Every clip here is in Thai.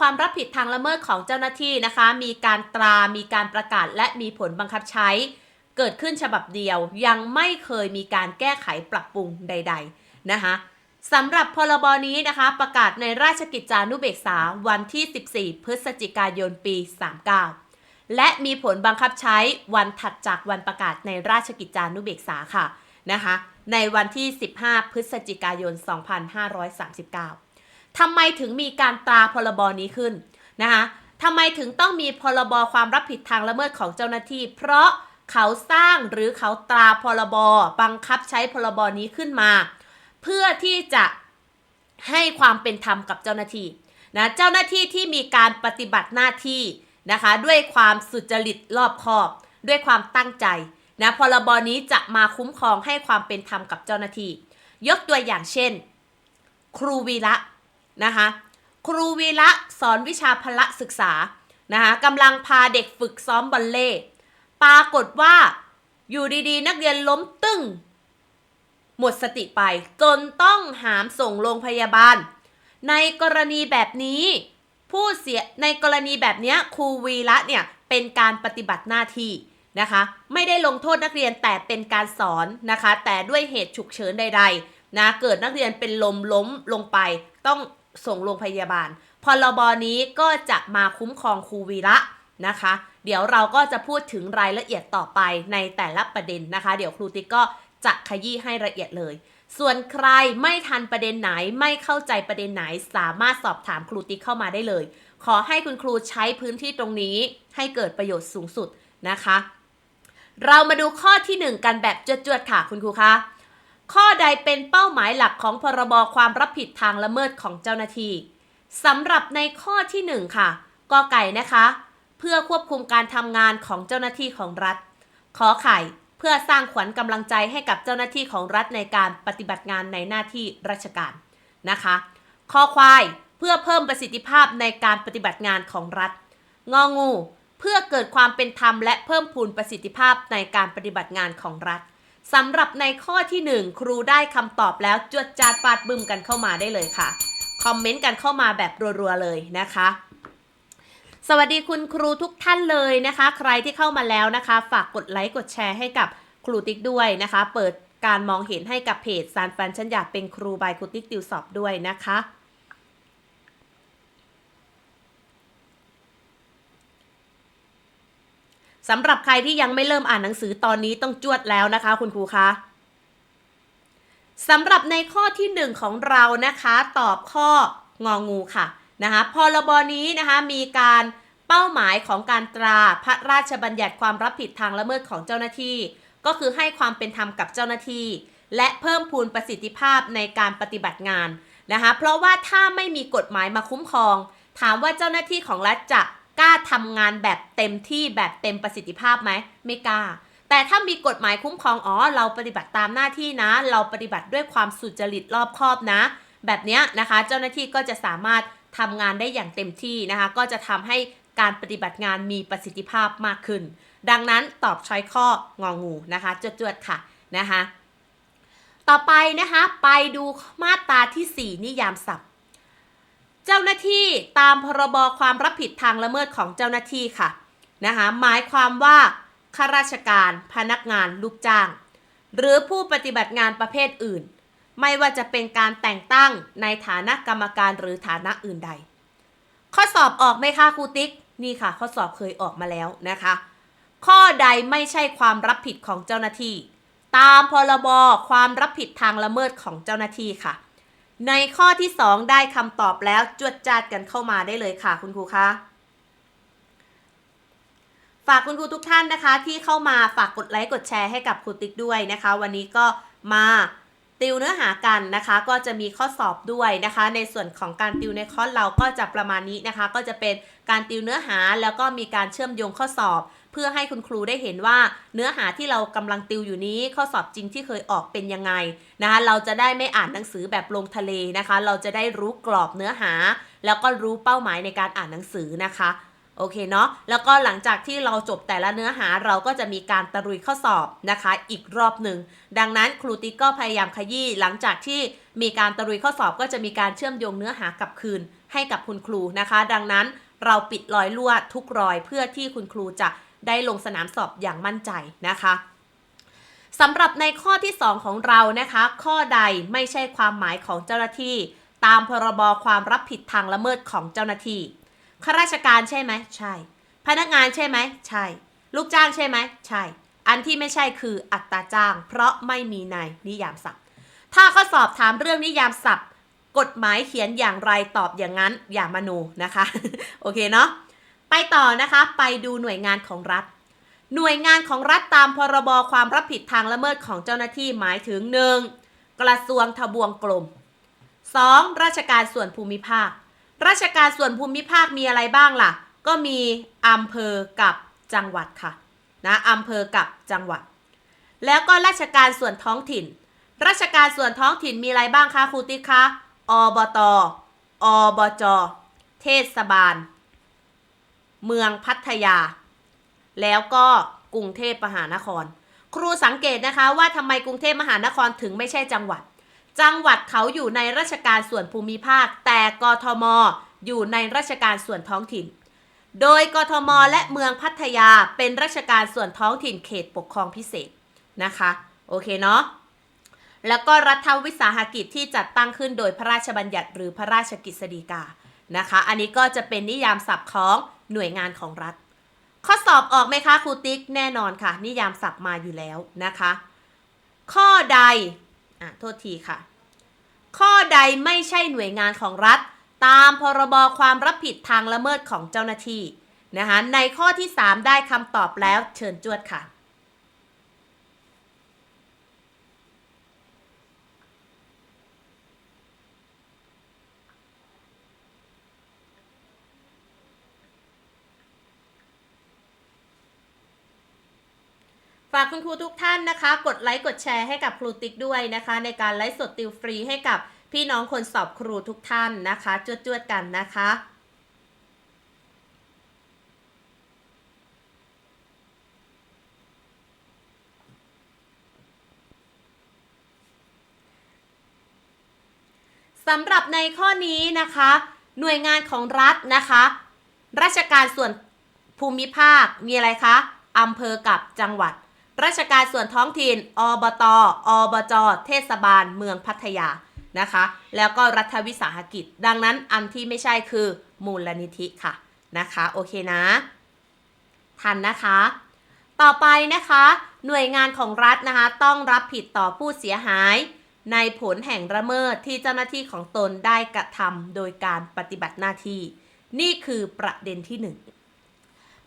ความรับผิดทางละเมิดของเจ้าหน้าที่นะคะ มีการตรา มีการประกาศ และมีผลบังคับใช้ เกิดขึ้นฉบับเดียว ยังไม่เคยมีการแก้ไขปรับปรุงใด ๆ นะคะสำหรับพรบนี้นะคะ ประกาศในราชกิจจานุเบกษาวันที่ 14 พฤศจิกายนปี 39 และมีผลบังคับใช้วันถัดจากวันประกาศในราชกิจจานุเบกษาค่ะนะคะ ในวันที่ 15 พฤศจิกายน 2539 ทำไมถึงมีการตราพรบนี้ขึ้นนะคะทำไมถึงต้องมีพรบความรับผิดทางละเมิดของเจ้าหน้าที่ เพราะเขาสร้างหรือเขาตราพรบบังคับใช้พรบนี้ขึ้นมา เพื่อที่จะให้ความเป็นธรรมกับเจ้าหน้าที่นะเจ้าหน้าที่ที่มีการปฏิบัติหน้าที่นะคะด้วยความสุจริตรอบคอบ ด้วยความตั้งใจนะพรบนี้จะมาคุ้มครองให้ความเป็นธรรมกับเจ้าหน้าที่ ยกตัวอย่างเช่น ครูวีระ นะคะครูวีระสอนวิชาพละศึกษานะคะกำลังพาเด็กฝึกซ้อมบอลเล่ปรากฏว่าอยู่ดีๆ นักเรียนล้มตึ้ง หมดสติไป จนต้องหามส่งโรงพยาบาล ในกรณีแบบนี้ ผู้เสียในกรณีแบบนี้ครูวีระเนี่ยเป็นการปฏิบัติหน้าที่นะคะไม่ได้ลงโทษนักเรียนแต่เป็นการสอนนะคะ แต่ด้วยเหตุฉุกเฉินใดๆนะเกิดนักเรียนเป็นลมล้มลงไป ต้อง ส่งโรงพยาบาล พรบนี้ก็จะมาคุ้มครองครูวีระนะคะ เดี๋ยวเราก็จะพูดถึงรายละเอียดต่อไปในแต่ละประเด็นนะคะ เดี๋ยวครูติ๊กก็จะขยี้ให้ละเอียดเลย ส่วนใครไม่ทันประเด็นไหนไม่เข้าใจประเด็นไหน สามารถสอบถามครูติ๊กเข้ามาได้เลย ขอให้คุณครูใช้พื้นที่ตรงนี้ให้เกิดประโยชน์สูงสุดนะคะ เรามาดูข้อที่ 1 กันแบบจวดๆค่ะคุณครูคะ ข้อใดเป็นเป้าหมายหลักของพรบความรับผิดทางละเมิดของเจ้าหน้าที่สำหรับในข้อที่ 1 ค่ะกอไก่นะคะ เพื่อควบคุมการทำงานของเจ้าหน้าที่ของรัฐ ขอไข่เพื่อสร้างขวัญกำลังใจให้กับเจ้าหน้าที่ของรัฐในการปฏิบัติงานในหน้าที่ราชการนะคะคอควายเพื่อเพิ่มประสิทธิภาพในการปฏิบัติงานของรัฐ งองู เพื่อเกิดความเป็นธรรมและเพิ่มพูนประสิทธิภาพในการปฏิบัติงานของรัฐ สำหรับในข้อที่ 1 ครูได้คำตอบแล้วจวดจาดฟาดบึมกันเข้ามาได้เลยค่ะ คอมเมนต์กันเข้ามาแบบรัวๆเลยนะคะ สวัสดีคุณครูทุกท่านเลยนะคะ ใครที่เข้ามาแล้วนะคะ ฝากกดไลค์กดแชร์ให้กับครูติ๊กด้วยนะคะ เปิดการมองเห็นให้กับเพจสารฟันฉันอยากเป็นครูบายครูติ๊กติวสอบด้วยนะคะ สำหรับใครที่ยังไม่เริ่มอ่านหนังสือตอนนี้ต้องจวดแล้วนะคะ คุณครูคะสำหรับในข้อที่ 1 ของเรานะคะ ตอบข้ององูค่ะนะคะพรบนี้นะคะมีการเป้าหมายของการตราพระราชบัญญัติความรับผิดทางละเมิดของเจ้าหน้าที่ ก็คือให้ความเป็นธรรมกับเจ้าหน้าที่ และเพิ่มพูนประสิทธิภาพในการปฏิบัติงานนะคะเพราะว่าถ้าไม่มีกฎหมายมาคุ้มครอง ถามว่าเจ้าหน้าที่ของรัฐจะ กล้าทำงานแบบเต็มที่แบบเต็มประสิทธิภาพไหมไม่กล้า แต่ถ้ามีกฎหมายคุ้มครองอ๋อเราปฏิบัติตามหน้าที่นะ เราปฏิบัติด้วยความสุจริตรอบคอบนะ แบบนี้นะคะ เจ้าหน้าที่ก็จะสามารถทำงานได้อย่างเต็มที่นะคะ ก็จะทำให้การปฏิบัติงานมีประสิทธิภาพมากขึ้น ดังนั้นตอบช้อยข้ององูนะคะจวดๆค่ะนะคะ ต่อไปนะคะ ไปดูมาตราที่ 4 นิยามศัพท์ เจ้าหน้าที่ตามพรบความรับผิดทางละเมิดของเจ้าหน้าที่ค่ะนะคะหมายความว่าข้าราชการพนักงานลูกจ้าง หรือผู้ปฏิบัติงานประเภทอื่น ไม่ว่าจะเป็นการแต่งตั้งในฐานะกรรมการหรือฐานะอื่นใด ข้อสอบออกไหมคะครูติ๊กนี่ค่ะ ข้อสอบเคยออกมาแล้วนะคะ ข้อใดไม่ใช่ความรับผิดของเจ้าหน้าที่ ตามพรบความรับผิดทางละเมิดของเจ้าหน้าที่ค่ะ ในข้อที่ 2 ได้คำตอบแล้วจวดจาดกันเข้ามาได้เลยค่ะคุณครูคะฝากคุณครูทุกท่านนะคะ ที่เข้ามาฝากกดไลค์กดแชร์ให้กับครูติ๊กด้วยนะคะ วันนี้ก็มาติวเนื้อหากันนะคะ ก็จะมีข้อสอบด้วยนะคะ ในส่วนของการติวในคอร์สเราก็จะประมาณนี้นะคะ ก็จะเป็นการติวเนื้อหาแล้วก็มีการเชื่อมโยงข้อสอบ เพื่อให้คุณครูได้เห็นว่าเนื้อหาที่เรากำลังติวอยู่นี้ ข้อสอบจริงที่เคยออกเป็นยังไงนะคะเราจะได้ไม่อ่านหนังสือแบบลงทะเลนะคะ เราจะได้รู้กรอบเนื้อหา แล้วก็รู้เป้าหมายในการอ่านหนังสือนะคะโอเคเนาะ แล้วก็หลังจากที่เราจบแต่ละเนื้อหาเราก็จะมีการตรุยข้อสอบนะคะ อีกรอบหนึ่ง ดังนั้นครูติ๊กก็พยายามขยี้หลังจากที่มีการตรุยข้อสอบก็จะมีการเชื่อมโยงเนื้อหากลับคืนให้กับคุณครูนะคะ ดังนั้นเราปิดรอยรั่วทุกรอยเพื่อที่คุณครูจะ ได้ลงสนามสอบอย่างมั่นใจนะคะสำหรับในข้อที่ 2 ของเรานะคะ ข้อใดไม่ใช่ความหมายของเจ้าหน้าที่ ตามพรบความรับผิดทางละเมิดของเจ้าหน้าที่ข้าราชการใช่ไหมใช่ พนักงานใช่ไหมใช่ ลูกจ้างใช่ไหมใช่ อันที่ไม่ใช่คืออัตราจ้าง เพราะไม่มีในนิยามศัพท์ ถ้าข้อสอบถามเรื่องนิยามศัพท์ กฎหมายเขียนอย่างไรตอบอย่างนั้นอย่ามาโนนะคะ โอเคเนาะ ไปต่อนะคะไปดูหน่วยงานของรัฐ หน่วยงานของรัฐตามพรบความรับผิดทางละเมิดของเจ้าหน้าที่หมายถึง 1. กระทรวงทบวงกรม 2. ราชการส่วนภูมิภาค ราชการส่วนภูมิภาคมีอะไรบ้างล่ะ ก็มีอำเภอกับจังหวัดค่ะนะอำเภอกับจังหวัด แล้วก็ราชการส่วนท้องถิ่น ราชการส่วนท้องถิ่นมีอะไรบ้างคะครูติ๊กคะอบตอบจ เทศบาล เมืองพัทยา แล้วก็กรุงเทพมหานคร ครูสังเกตนะคะว่าทำไมกรุงเทพมหานครถึงไม่ใช่จังหวัด จังหวัดเขาอยู่ในราชการส่วนภูมิภาค แต่กทมอยู่ในราชการส่วนท้องถิ่น โดยกทมและเมืองพัทยาเป็นราชการส่วนท้องถิ่นเขตปกครองพิเศษนะคะ โอเคเนาะแล้วก็รัฐวิสาหกิจที่จัดตั้งขึ้นโดยพระราชบัญญัติหรือพระราชกฤษฎีกานะคะ อันนี้ก็จะเป็นนิยามศัพท์ของ หน่วยงานของรัฐ ข้อสอบออกไหมคะครูติ๊กแน่นอนค่ะ นิยามศัพท์มาอยู่แล้วนะคะ ข้อใดอะโทษทีค่ะ ข้อใดไม่ใช่หน่วยงานของรัฐ ตามพรบความรับผิดทางละเมิดของเจ้าหน้าที่นะคะในข้อที่ 3 ได้คำตอบแล้วเชิญจวดค่ะ ฝากคุณครูทุกท่านนะคะ กดไลค์กดแชร์ให้กับครูติ๊กด้วยนะคะ ในการไลฟ์สดติวฟรีให้กับพี่น้องคนสอบครูทุกท่านนะคะจวดๆกันนะคะสำหรับในข้อนี้นะคะ หน่วยงานของรัฐนะคะ ราชการส่วนภูมิภาคมีอะไรคะอำเภอกับจังหวัด ราชการส่วนท้องถิ่น อบต อบจ เทศบาล เมืองพัทยา นะคะ แล้วก็รัฐวิสาหกิจ ดังนั้นอันที่ไม่ใช่คือมูลนิธิค่ะ นะคะ โอเคนะ ทันนะคะ ต่อไปนะคะ หน่วยงานของรัฐนะคะ ต้องรับผิดต่อผู้เสียหาย ในผลแห่งระเมิดที่เจ้าหน้าที่ของตนได้กระทำโดยการปฏิบัติหน้าที่ นี่คือประเด็นที่หนึ่ง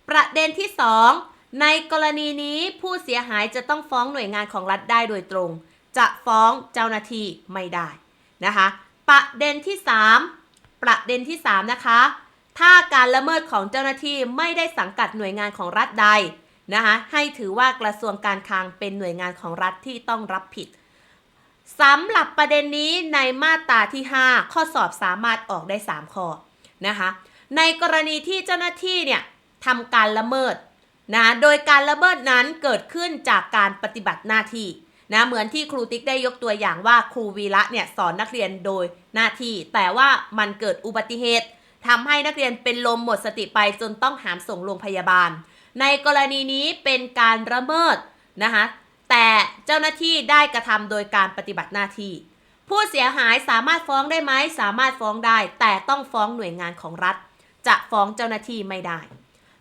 ประเด็นที่ 2 ในกรณีนี้ผู้เสียหายจะต้องฟ้องหน่วยงานของรัฐได้โดยตรง จะฟ้องเจ้าหน้าที่ไม่ได้นะคะ ประเด็นที่ 3 ประเด็นที่ 3 นะคะ ถ้าการละเมิดของเจ้าหน้าที่ไม่ได้สังกัดหน่วยงานของรัฐใดนะคะให้ถือว่ากระทรวงการคลังเป็นหน่วยงานของรัฐที่ต้องรับผิดสำหรับประเด็นนี้ในมาตราที่ 5 ข้อสอบสามารถออกได้ 3 ข้อนะคะในกรณีที่เจ้าหน้าที่เนี่ยทำการละเมิด นะโดยการละเมิดนั้นเกิดขึ้นจากการปฏิบัติหน้าที่นะเหมือนที่ครูติ๊กได้ยกตัวอย่างว่าครูวีระเนี่ยสอนนักเรียนโดยหน้าที่ แต่ว่ามันเกิดอุบัติเหตุทำให้นักเรียนเป็นลมหมดสติไปจนต้องหามส่งโรงพยาบาล ในกรณีนี้เป็นการละเมิดนะคะแต่เจ้าหน้าที่ได้กระทำโดยการปฏิบัติหน้าที่ ผู้เสียหายสามารถฟ้องได้ไหมสามารถฟ้องได้ แต่ต้องฟ้องหน่วยงานของรัฐ จะฟ้องเจ้าหน้าที่ไม่ได้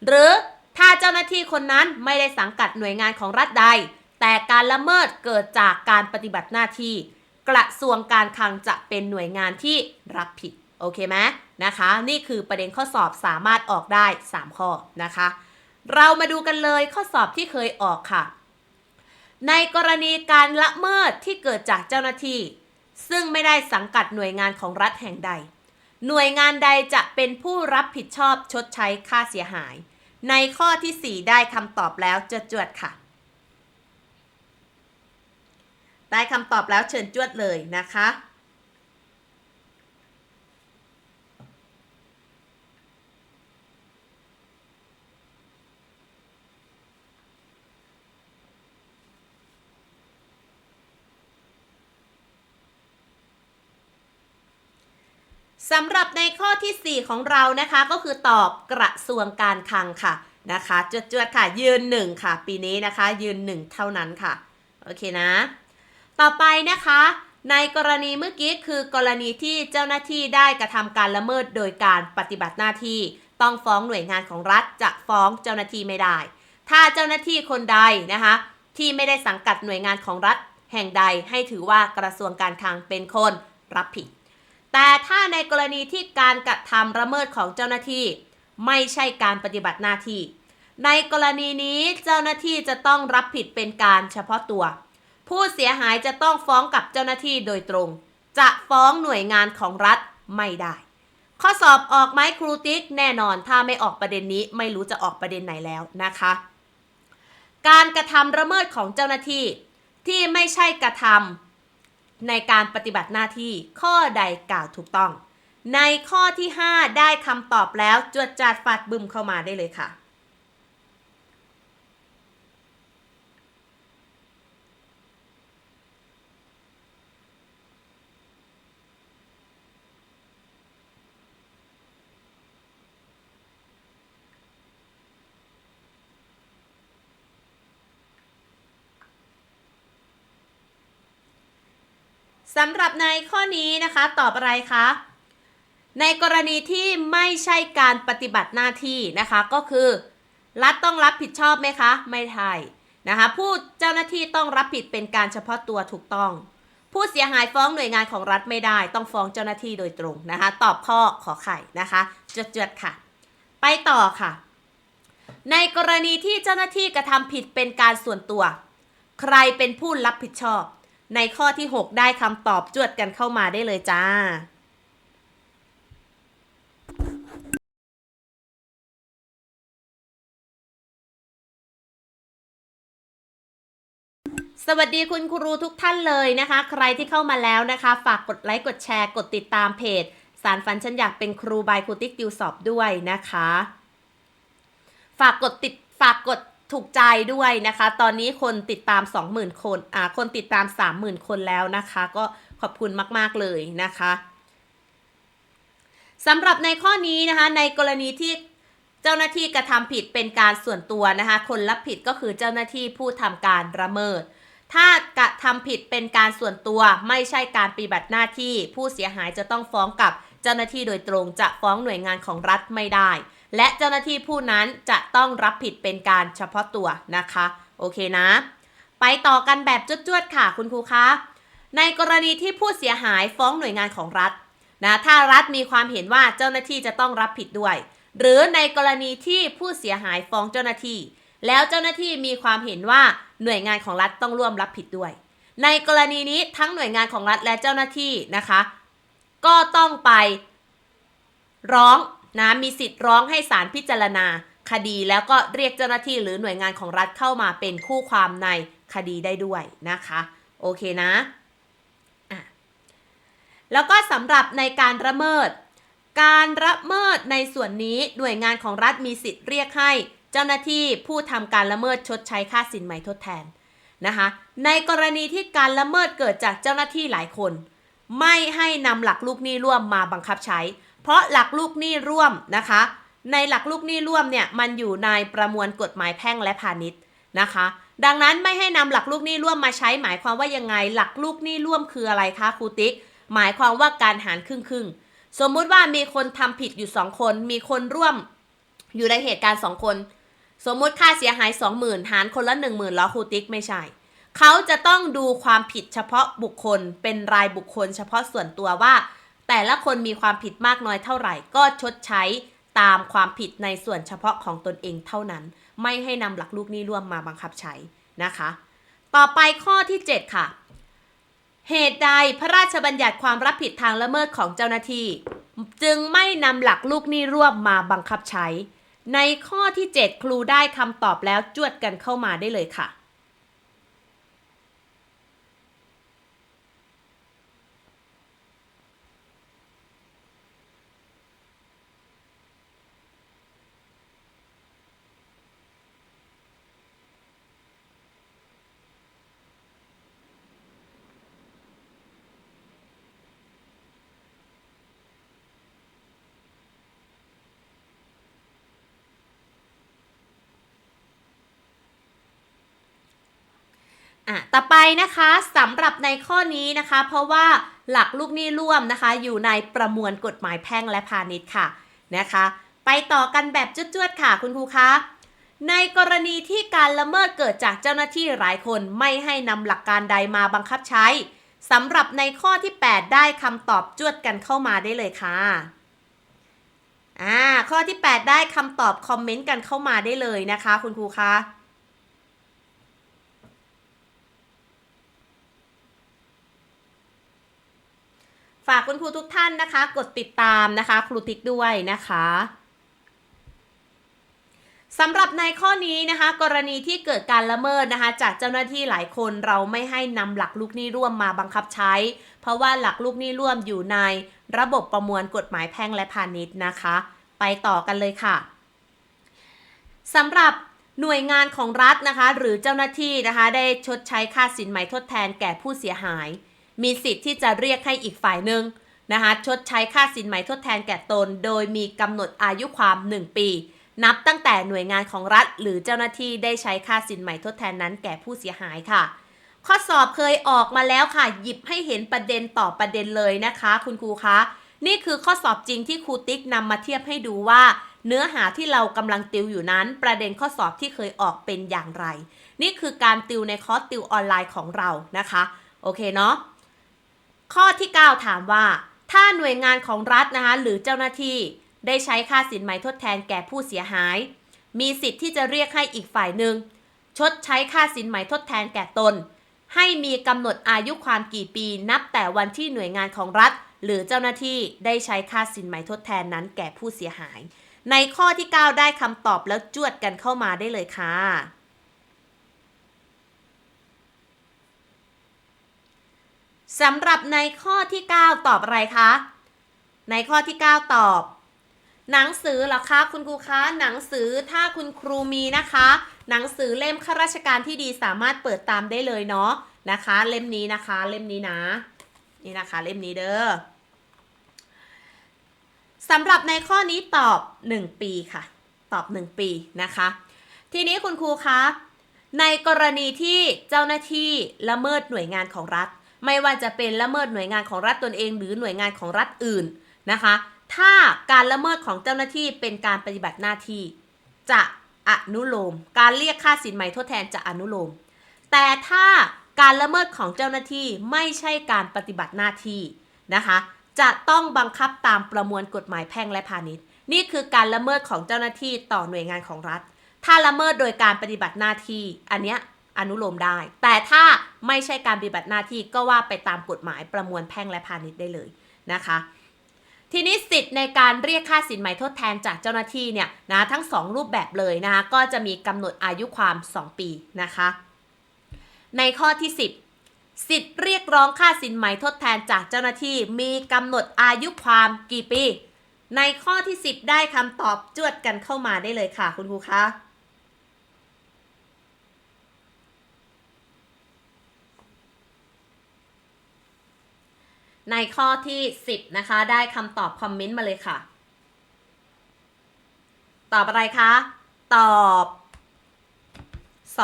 หรือ ถ้าเจ้าหน้าที่คนนั้นไม่ได้สังกัดหน่วยงานของรัฐใด แต่การละเมิดเกิดจากการปฏิบัติหน้าที่ กระทรวงการคลังจะเป็นหน่วยงานที่รับผิด โอเคไหมนะคะ นี่คือประเด็นข้อสอบสามารถออกได้ 3 ข้อนะคะ เรามาดูกันเลยข้อสอบที่เคยออกค่ะ ในกรณีการละเมิดที่เกิดจากเจ้าหน้าที่ ซึ่งไม่ได้สังกัดหน่วยงานของรัฐแห่งใด หน่วยงานใดจะเป็นผู้รับผิดชอบชดใช้ค่าเสียหาย ในข้อที่ 4 ได้คำตอบแล้วจวดจวดๆค่ะ ได้คำตอบแล้วเชิญจวดเลยนะคะ สำหรับในข้อทีสี่ 4 ของเรานะคะก็คือตอบกระทรวงการคลังค่ะนะคะจวดจวดๆค่ะ ยืนหนึ่งค่ะ ปีนี้นะคะ ยืนหนึ่งเท่านั้นค่ะโอเคนะ ต่อไปนะคะ ในกรณีเมื่อกี้คือกรณีที่เจ้าหน้าที่ได้กระทำการละเมิดโดยการปฏิบัติหน้าที่ ต้องฟ้องหน่วยงานของรัฐจะฟ้องเจ้าหน้าที่ไม่ได้ ถ้าเจ้าหน้าที่คนใดนะคะ ที่ไม่ได้สังกัดหน่วยงานของรัฐแห่งใดให้ถือว่ากระทรวงการคลังเป็นคนรับผิด แต่ถ้าในกรณีที่การกระทำละเมิดของเจ้าหน้าที่ ไม่ใช่การปฏิบัติหน้าที่ ในกรณีนี้เจ้าหน้าที่จะต้องรับผิดเป็นการเฉพาะตัว ผู้เสียหายจะต้องฟ้องกับเจ้าหน้าที่โดยตรง จะฟ้องหน่วยงานของรัฐไม่ได้ ข้อสอบออกไหมครูติ๊กแน่นอนถ้าไม่ออกประเด็นนี้ไม่รู้จะออกประเด็นไหนแล้วนะคะ การกระทำละเมิดของเจ้าหน้าที่ที่ไม่ใช่กระทำ ในการปฏิบัติหน้าที่ข้อใดกล่าวถูกต้อง ในข้อที่ 5 ได้คำตอบแล้วจวดจาดฟาดบึมเข้ามาได้เลยค่ะ สำหรับในข้อนี้นะคะตอบอะไรคะ ในกรณีที่ไม่ใช่การปฏิบัติหน้าที่นะคะก็คือ รัฐต้องรับผิดชอบไหมคะ ไม่ใช่นะคะผู้เจ้าหน้าที่ต้องรับผิดเป็นการเฉพาะตัวถูกต้อง ผู้เสียหายฟ้องหน่วยงานของรัฐไม่ได้ ต้องฟ้องเจ้าหน้าที่โดยตรงนะคะ ตอบข้อขอไข่นะคะจดๆค่ะ ไปต่อค่ะ ในกรณีที่เจ้าหน้าที่กระทำผิดเป็นการส่วนตัว ใครเป็นผู้รับผิดชอบ ในข้อที่ 6 ได้คำตอบจวดกันเข้ามาได้เลยจ้าสวัสดีคุณครูทุกท่านเลยนะคะ ใครที่เข้ามาแล้วนะคะ ฝากกดไลค์กดแชร์กดติดตามเพจ สารฝันฉันอยากเป็นครูบายครูติ๊กติวสอบด้วยนะคะ ฝากกดติดฝากกด ถูกใจด้วยนะคะ ตอนนี้คนติดตาม 20,000 คนอ่าคนติดตาม 30,000 คนแล้วนะคะ ก็ขอบคุณมาก ๆ เลยนะคะสำหรับในข้อนี้นะคะในกรณีที่เจ้าหน้าที่กระทำผิดเป็นการส่วนตัวนะคะคนรับผิดก็คือเจ้าหน้าที่ผู้ทำการละเมิด ถ้ากระทำผิดเป็นการส่วนตัวไม่ใช่การปฏิบัติหน้าที่ ผู้เสียหายจะต้องฟ้องกับเจ้าหน้าที่โดยตรงจะฟ้องหน่วยงานของรัฐไม่ได้ และเจ้าหน้าที่ผู้นั้นจะต้องรับผิดเป็นการเฉพาะตัวนะคะ โอเคนะ ไปต่อกันแบบจวดๆค่ะคุณครูคะ ในกรณีที่ผู้เสียหายฟ้องหน่วยงานของรัฐนะถ้ารัฐมีความเห็นว่าเจ้าหน้าที่จะต้องรับผิดด้วย หรือในกรณีที่ผู้เสียหายฟ้องเจ้าหน้าที่ แล้วเจ้าหน้าที่มีความเห็นว่าหน่วยงานของรัฐต้องร่วมรับผิดด้วย ในกรณีนี้ทั้งหน่วยงานของรัฐและเจ้าหน้าที่นะคะ ก็ต้องไปร้อง นะมีสิทธิ์ร้องให้ศาลพิจารณา คดีแล้วก็เรียกเจ้าหน้าที่หรือหน่วยงานของรัฐเข้ามาเป็นคู่ความในคดีได้ด้วยนะคะ โอเคนะะแล้วก็สำหรับในการละเมิด การละเมิดในส่วนนี้หน่วยงานของรัฐมีสิทธิ์เรียกให้ เจ้าหน้าที่ผู้ทำการละเมิดชดใช้ค่าสินไหมทดแทนนะคะในกรณีที่การละเมิดเกิดจากเจ้าหน้าที่หลายคน ไม่ให้นำหลักลูกหนี้ร่วมมาบังคับใช้ เพราะหลักลูกหนี้ร่วมนะคะ ในหลักลูกหนี้ร่วมเนี่ยมันอยู่ในประมวลกฎหมายแพ่งและพาณิชย์นะคะ ดังนั้นไม่ให้นำหลักลูกหนี้ร่วมมาใช้หมายความว่ายังไง หลักลูกหนี้ร่วมคืออะไรคะครูติ๊ก หมายความว่าการหารครึ่งครึ่งสมมุติว่ามีคนทำผิดอยู่สองคน มีคนร่วมอยู่ในเหตุการณ์สองคน สมมุติค่าเสียหาย 20,000 หารคนละ 10,000แล้วครูติ๊กไม่ใช่ เขาจะต้องดูความผิดเฉพาะบุคคล เป็นรายบุคคลเฉพาะส่วนตัวว่า แต่ละคนมีความผิดมากน้อยเท่าไหร่ ก็ชดใช้ตามความผิดในส่วนเฉพาะของตนเองเท่านั้น ไม่ให้นำหลักลูกหนี้ร่วมมาบังคับใช้นะคะ ต่อไปข้อที่ 7 ค่ะ เหตุใดพระราชบัญญัติความรับผิดทางละเมิดของเจ้าหน้าที่ จึงไม่นำหลักลูกหนี้ร่วมมาบังคับใช้ ในข้อที่ 7 ครูได้คำตอบแล้วจวดกันเข้ามาได้เลยค่ะ อะต่อไปนะคะสำหรับในข้อนี้นะคะ เพราะว่าหลักลูกหนี้ร่วมนะคะ อยู่ในประมวลกฎหมายแพ่งและพาณิชย์ค่ะนะคะ ไปต่อกันแบบจวดๆค่ะคุณครูคะในกรณีที่การละเมิดเกิดจากเจ้าหน้าที่หลายคนไม่ให้นำหลักการใดมาบังคับใช้สำหรับในข้อที่ 8 ได้คำตอบจวดกันเข้ามาได้เลยค่ะอ่าข้อที่ 8 ได้คำตอบคอมเมนต์กันเข้ามาได้เลยนะคะ คุณครูคะากคุณครูทุกท่านนะคะ กดติดตามนะคะ ครูติ๊กด้วยนะคะสำหรับในข้อนี้นะคะ กรณีที่เกิดการละเมิดนะคะ จากเจ้าหน้าที่หลายคนเราไม่ให้นำหลักลูกหนี้ร่วมมาบังคับใช้ เพราะว่าหลักลูกหนี้ร่วมอยู่ในระบบประมวลกฎหมายแพ่งและพาณิชย์นะคะ ไปต่อกันเลยค่ะสำหรับหน่วยงานของรัฐนะคะ หรือเจ้าหน้าที่นะคะ ได้ชดใช้ค่าสินไหมทดแทนแก่ผู้เสียหาย มีสิทธิ์ที่จะเรียกให้อีกฝ่ายหนึ่งนะคะชดใช้ค่าสินไหมทดแทนแก่ตน โดยมีกำหนดอายุความ 1 ปี นับตั้งแต่หน่วยงานของรัฐ หรือเจ้าหน้าที่ได้ใช้ค่าสินไหมทดแทนนั้นแก่ผู้เสียหายค่ะ ข้อสอบเคยออกมาแล้วค่ะ หยิบให้เห็นประเด็นต่อประเด็นเลยนะคะ คุณครูคะนี่คือข้อสอบจริงที่ครูติ๊กนำมาเทียบให้ดูว่า เนื้อหาที่เรากำลังติวอยู่นั้น ประเด็นข้อสอบที่เคยออกเป็นอย่างไร นี่คือการติวในคอร์สติวออนไลน์ของเรานะคะ โอเคเนาะ ข้อที่ 9 ถามว่า ถ้าหน่วยงานของรัฐนะคะหรือเจ้าหน้าที่ได้ใช้ค่าสินไหมทดแทนแก่ผู้เสียหาย มีสิทธิ์ที่จะเรียกให้อีกฝ่ายหนึ่งชดใช้ค่าสินไหมทดแทนแก่ตน ให้มีกำหนดอายุความกี่ปีนับแต่วันที่หน่วยงานของรัฐ หรือเจ้าหน้าที่ได้ใช้ค่าสินไหมทดแทนนั้นแก่ผู้เสียหาย ในข้อที่ 9 ได้คำตอบแล้วจวดกันเข้ามาได้เลยค่ะ สำหรับในข้อที่ 9 ตอบอะไรคะ ในข้อที่ 9 ตอบ หนังสือเหรอคะคุณครูคะหนังสือถ้าคุณครูมีนะคะ หนังสือเล่มข้าราชการที่ดีสามารถเปิดตามได้เลยเนาะนะคะ เล่มนี้นะคะเล่มนี้นะ นี่นะคะเล่มนี้เด้อสำหรับในข้อนี้ตอบ 1 ปีค่ะ ตอบ 1 ปีนะคะ ทีนี้คุณครูคะในกรณีที่เจ้าหน้าที่ละเมิดหน่วยงานของรัฐ ไม่ว่าจะเป็นละเมิดหน่วยงานของรัฐตนเอง หรือหน่วยงานของรัฐอื่นนะคะ ถ้าการละเมิดของเจ้าหน้าที่เป็นการปฏิบัติหน้าที่ จะอนุโลม การเรียกค่าสินไหม่ทดแทนจะอนุโลม แต่ถ้าการละเมิดของเจ้าหน้าที่ไม่ใช่การปฏิบัติหน้าที่นะคะ จะต้องบังคับตามประมวลกฎหมายแพ่งและพาณิชย์ นี่คือการละเมิดของเจ้าหน้าที่ต่อหน่วยงานของรัฐ ถ้าละเมิดโดยการปฏิบัติหน้าที่ อันเนี้ย อนุโลมได้ แต่ถ้าไม่ใช่การปฏิบัติหน้าที่ก็ว่าไปตามกฎหมายประมวลแพ่งและพาณิชย์ได้เลยนะคะ ทีนี้สิทธิ์ในการเรียกค่าสินไหมทดแทนจากเจ้าหน้าที่เนี่ยนะทั้ง 2 รูปแบบเลยนะคะก็จะมีกำหนดอายุความ 2 ปีนะคะ ในข้อที่ 10 สิทธิ์เรียกร้องค่าสินไหมทดแทนจากเจ้าหน้าที่ มีกำหนดอายุความกี่ปี ในข้อที่ 10 ได้คำตอบจวดกันเข้ามาได้เลยค่ะคุณครูคะ ในข้อที่ 10 นะคะ ได้คำตอบคอมเมนต์มาเลยค่ะ ตอบอะไรคะ ตอบ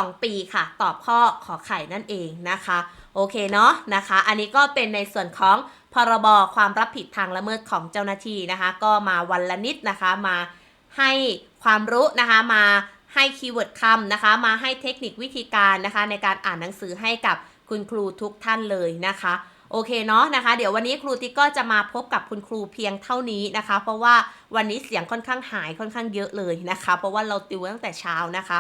2 ปีค่ะ ตอบข้อขอไข่นั่นเองนะคะ โอเคเนาะนะคะ อันนี้ก็เป็นในส่วนของพรบความรับผิดทางละเมิดของเจ้าหน้าที่นะคะ ก็มาวันละนิดนะคะมาให้ความรู้นะคะมาให้คีย์เวิร์ดคำนะคะ มาให้เทคนิควิธีการนะคะ ในการอ่านหนังสือให้กับคุณครูทุกท่านเลยนะคะ โอเคเนาะนะคะ เดี๋ยววันนี้ครูติ๊กก็จะมาพบกับคุณครูเพียงเท่านี้นะคะ เพราะว่าวันนี้เสียงค่อนข้างหายค่อนข้างเยอะเลยนะคะ เพราะว่าเราติวตั้งแต่เช้านะคะ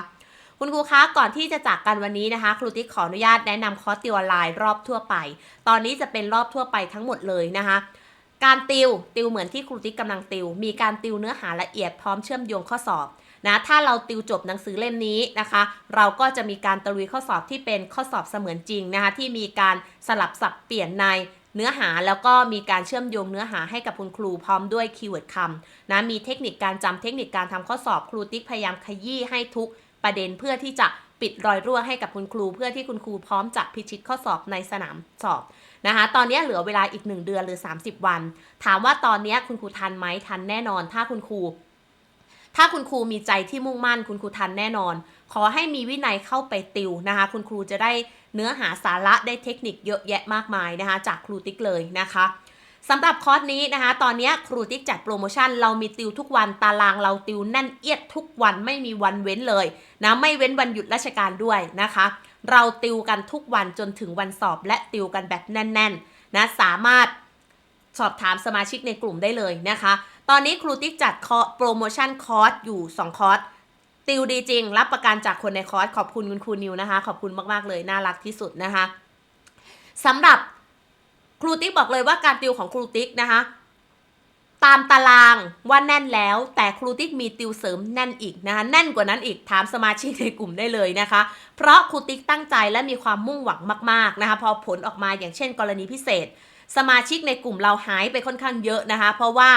คุณครูคะก่อนที่จะจากกันวันนี้นะคะ ครูติ๊กขออนุญาตแนะนำคอร์สติวออนไลน์รอบทั่วไป ตอนนี้จะเป็นรอบทั่วไปทั้งหมดเลยนะคะการติว ติวเหมือนที่ครูติ๊กกำลังติว มีการติวเนื้อหาละเอียดพร้อมเชื่อมโยงข้อสอบ นะถ้าเราติวจบหนังสือเล่มนี้นะคะ เราก็จะมีการตะลุยข้อสอบที่เป็นข้อสอบเสมือนจริงนะคะที่มีการสลับสับเปลี่ยนในเนื้อหาแล้วก็มีการเชื่อมโยงเนื้อหาให้กับคุณครูพร้อมด้วยคีย์เวิร์ดคำนะมีเทคนิคการจำเทคนิคการทำข้อสอบครูติ๊กพยายามขยี้ให้ทุกประเด็นเพื่อที่จะปิดรอยรั่วให้กับคุณครู เพื่อที่คุณครูพร้อมจะพิชิตข้อสอบในสนามสอบนะคะ ตอนนี้เหลือเวลาอีก 1 เดือนหรือ 30 วัน ถามว่าตอนนี้คุณครูทันไหมทันแน่นอน ถ้าคุณครู ถ้าคุณครูมีใจที่มุ่งมั่น คุณครูทันแน่นอน ขอให้มีวินัยเข้าไปติวนะคะ คุณครูจะได้เนื้อหาสาระได้เทคนิคเยอะแยะมากมายนะคะ จากครูติ๊กเลยนะคะสำหรับคอร์สนี้นะคะ ตอนนี้ครูติ๊กจัดโปรโมชั่น เรามีติวทุกวัน ตารางเราติวแน่นเอียดทุกวันไม่มีวันเว้นเลยนะไม่เว้นวันหยุดราชการด้วยนะคะ เราติวกันทุกวันจนถึงวันสอบ และติวกันแบบแน่น ๆ นะสามารถสอบถามสมาชิกในกลุ่มได้เลยนะคะ ตอนนี้ครูติ๊กจัดคอสโปรโมชั่นคอร์สอยู่ 2 คอร์สติวดีจริง รับประกันจากคนในคอร์ส ขอบคุณคุณครูนิวนะคะ ขอบคุณมาก ๆ เลย น่ารักที่สุดนะคะสำหรับครูติ๊กบอกเลยว่าการติวของครูติ๊กนะคะ ตามตารางว่าแน่นแล้ว แต่ครูติ๊กมีติวเสริมแน่นอีกนะคะแน่นกว่านั้นอีกถามสมาชิกในกลุ่มได้เลยนะคะ เพราะครูติ๊กตั้งใจและมีความมุ่งหวังมากๆนะคะ พอผลออกมาอย่างเช่น กรณีพิเศษ สมาชิกในกลุ่มเราหายไปค่อนข้างเยอะนะคะ เพราะว่า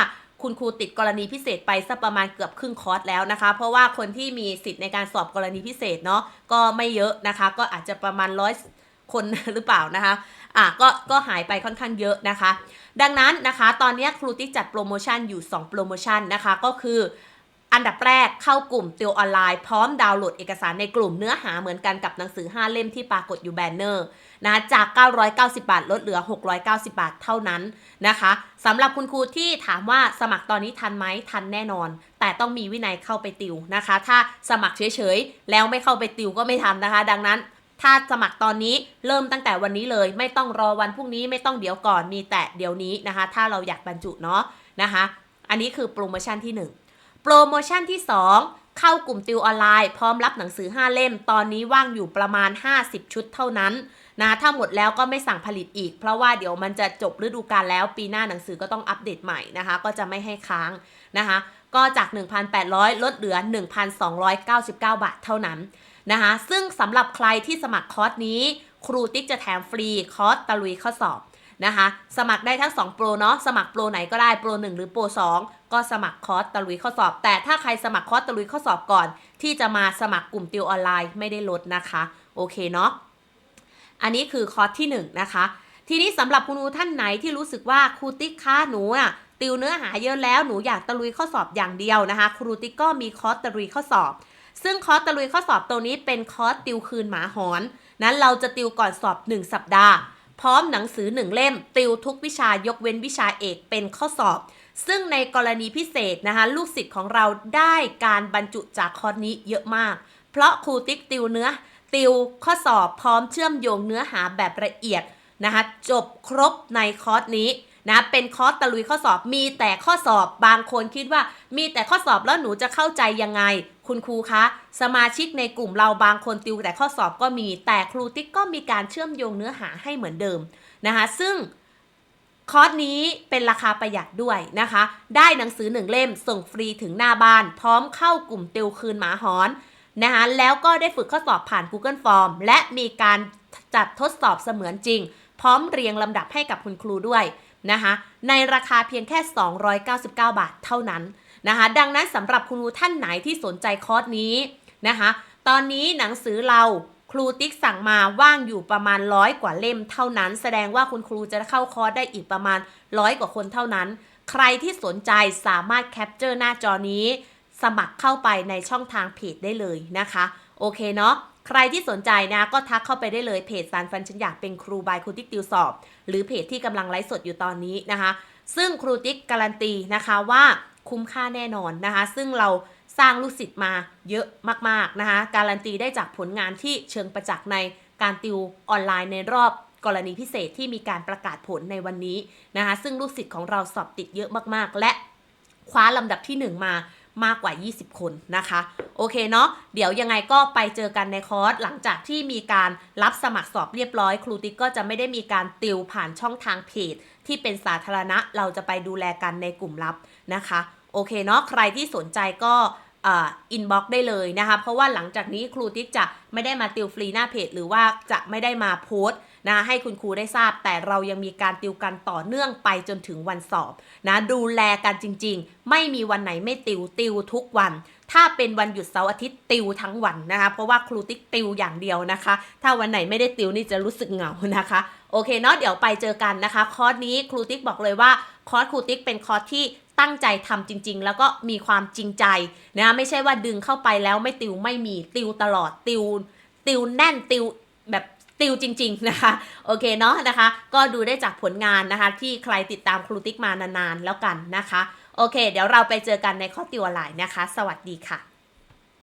คุณครูติดกรณีพิเศษไปสักประมาณเกือบครึ่งคอร์สแล้วนะคะ เพราะว่าคนที่มีสิทธิ์ในการสอบกรณีพิเศษเนาะก็ไม่เยอะนะคะ ก็อาจจะประมาณร้อยคนหรือเปล่านะคะอะก็ก็หายไปค่อนข้างเยอะนะคะ ดังนั้นนะคะ ตอนนี้ครูติ๊กจัดโปรโมชั่นอยู่ 2 โปรโมชั่นนะคะก็คือ อันดับแรกเข้ากลุ่มติวออนไลน์พร้อมดาวน์โหลดเอกสารในกลุ่มเนื้อหาเหมือนกันกับหนังสือ 5 เล่มที่ปรากฏอยู่แบนเนอร์นะจาก 990 บาท ลดเหลือ 690 บาทเท่านั้นนะคะสำหรับคุณครูที่ถามว่าสมัครตอนนี้ทันไหมทันแน่นอน แต่ต้องมีวินัยเข้าไปติวนะคะ ถ้าสมัครเฉยๆ แล้วไม่เข้าไปติวก็ไม่ทันนะคะ ดังนั้นถ้าสมัครตอนนี้เริ่มตั้งแต่วันนี้เลย ไม่ต้องรอวันพรุ่งนี้ไม่ต้องเดี๋ยวก่อนมีแต่เดี๋ยวนี้นะคะ ถ้าเราอยากบรรจุเนาะนะคะ อันนี้คือโปรโมชั่นที่ 1 โปรโมชั่นที่ 2 เข้ากลุ่มติวออนไลน์ พร้อมรับหนังสือ 5 เล่ม ตอนนี้ว่างอยู่ประมาณ 50 ชุดเท่านั้นนะถ้าหมดแล้วก็ไม่สั่งผลิตอีก เพราะว่าเดี๋ยวมันจะจบฤดูกาลแล้วปีหน้าหนังสือก็ต้องอัปเดตใหม่นะคะ ก็จะไม่ให้ค้างนะคะ ก็จาก 1,800 ลดเหลือ 1,299 บาทเท่านั้นนะคะ ซึ่งสำหรับใครที่สมัครคอร์สนี้ ครูติ๊กจะแถมฟรีคอร์สตะลุยข้อสอบ นะคะ สมัครได้ทั้ง2โปรเนาะสมัครโปรไหนก็ได้โปร 1 หรือโปร 2 ก็สมัครคอร์สตะลุยข้อสอบ แต่ถ้าใครสมัครคอร์สตะลุยข้อสอบก่อน ที่จะมาสมัครกลุ่มติวออนไลน์ไม่ได้ลดนะคะ โอเคเนาะอันนี้คือคอร์สที่1นะคะทีนี้สำหรับคุณครูท่านไหนที่รู้สึกว่าครูติ๊กคะหนูอะติวเนื้อหาเยอะแล้วหนูอยากตะลุยข้อสอบอย่างเดียวนะคะ ครูติ๊กก็มีคอร์สตะลุยข้อสอบ ซึ่งคอร์สตะลุยข้อสอบตัวนี้เป็นคอร์สติวคืนหมาหอน นั้นเราจะติวก่อนสอบ 1 สัปดาห์ พร้อมหนังสือหนึ่งเล่ม ติวทุกวิชายกเว้นวิชาเอกเป็นข้อสอบ ซึ่งในกรณีพิเศษนะคะลูกศิษย์ของเราได้การบรรจุจากคอร์สนี้เยอะมาก เพราะครูติ๊กติวเนื้อ ติวข้อสอบพร้อมเชื่อมโยงเนื้อหาแบบละเอียดนะคะจบครบในคอร์สนี้ นะเป็นคอร์สตะลุยข้อสอบ มีแต่ข้อสอบบางคนคิดว่า มีแต่ข้อสอบแล้วหนูจะเข้าใจยังไง คุณครูคะสมาชิกในกลุ่มเราบางคนติวแต่ข้อสอบก็มี แต่ครูติ๊กก็มีการเชื่อมโยงเนื้อหาให้เหมือนเดิมนะคะซึ่งคอร์สนี้เป็นราคาประหยัดด้วยนะคะ ได้หนังสือหนึ่งเล่มส่งฟรีถึงหน้าบ้าน พร้อมเข้ากลุ่มติวคืนหมาหอนนะคะแล้วก็ได้ฝึกข้อสอบผ่าน Google Form และมีการจัดทดสอบเสมือนจริง พร้อมเรียงลำดับให้กับคุณครูด้วย นะคะในราคาเพียงแค่ 299 บาทเท่านั้นนะคะดังนั้นสำหรับคุณครูท่านไหนที่สนใจคอร์สนี้นะคะตอนนี้หนังสือเราครูติ๊กสั่งมาว่างอยู่ประมาณร้อยกว่าเล่มเท่านั้น แสดงว่าคุณครูจะเข้าคอร์สได้อีกประมาณร้อยกว่าคนเท่านั้น ใครที่สนใจสามารถแคปเจอร์หน้าจอนี้ สมัครเข้าไปในช่องทางเพจได้เลยนะคะ โอเคเนาะ ใครที่สนใจนะก็ทักเข้าไปได้เลยเพจสารฟันฉันอยากเป็นครูบายครูติ๊กติวสอบ หรือเพจที่กำลังไลฟ์สดอยู่ตอนนี้นะคะ ซึ่งครูติ๊กการันตีนะคะว่าคุ้มค่าแน่นอนนะคะ ซึ่งเราสร้างลูกศิษย์มาเยอะมากๆนะคะ การันตีได้จากผลงานที่เชิงประจักษ์ในการติวออนไลน์ในรอบกรณีพิเศษที่มีการประกาศผลในวันนี้นะคะ ซึ่งลูกศิษย์ของเราสอบติดเยอะมากๆ และคว้าลำดับที่ 1 มา มากกว่า 20 คนนะคะ โอเคเนาะเดี๋ยวยังไงก็ไปเจอกันในคอร์สหลังจากที่มีการรับสมัครสอบเรียบร้อย ครูติ๊กก็จะไม่ได้มีการติวผ่านช่องทางเพจ ที่เป็นสาธารณะเราจะไปดูแลกันในกลุ่มลับนะคะ โอเคเนาะใครที่สนใจก็อินบ็อกได้เลยนะคะ เพราะว่าหลังจากนี้ครูติ๊กจะไม่ได้มาติวฟรีหน้าเพจ หรือว่าจะไม่ได้มาโพสต์ นะให้คุณครูได้ทราบ แต่เรายังมีการติวกันต่อเนื่องไปจนถึงวันสอบนะดูแลกันจริง ๆ ไม่มีวันไหนไม่ติวติวทุกวัน ถ้าเป็นวันหยุดเสาร์อาทิตย์ติวทั้งวันนะคะ เพราะว่าครูติ๊กติวอย่างเดียวนะคะ ถ้าวันไหนไม่ได้ติวนี่จะรู้สึกเหงานะคะ โอเคเนาะเดี๋ยวไปเจอกันนะคะ คอร์สนี้ครูติ๊กบอกเลยว่าคอร์สครูติ๊กเป็นคอร์สที่ตั้งใจทำจริง ๆ แล้วก็มีความจริงใจนะไม่ใช่ว่าดึงเข้าไปแล้วไม่ติวไม่มีติวตลอดติวติวแน่นติว ติวจริง ๆ นะคะ โอเคเนาะนะคะ ก็ดูได้จากผลงานนะคะ ที่ใครติดตามครูติ๊กมานานๆแล้วกันนะคะ โอเค เดี๋ยวเราไปเจอกันในข้อติวออนไลน์นะคะ สวัสดีค่ะ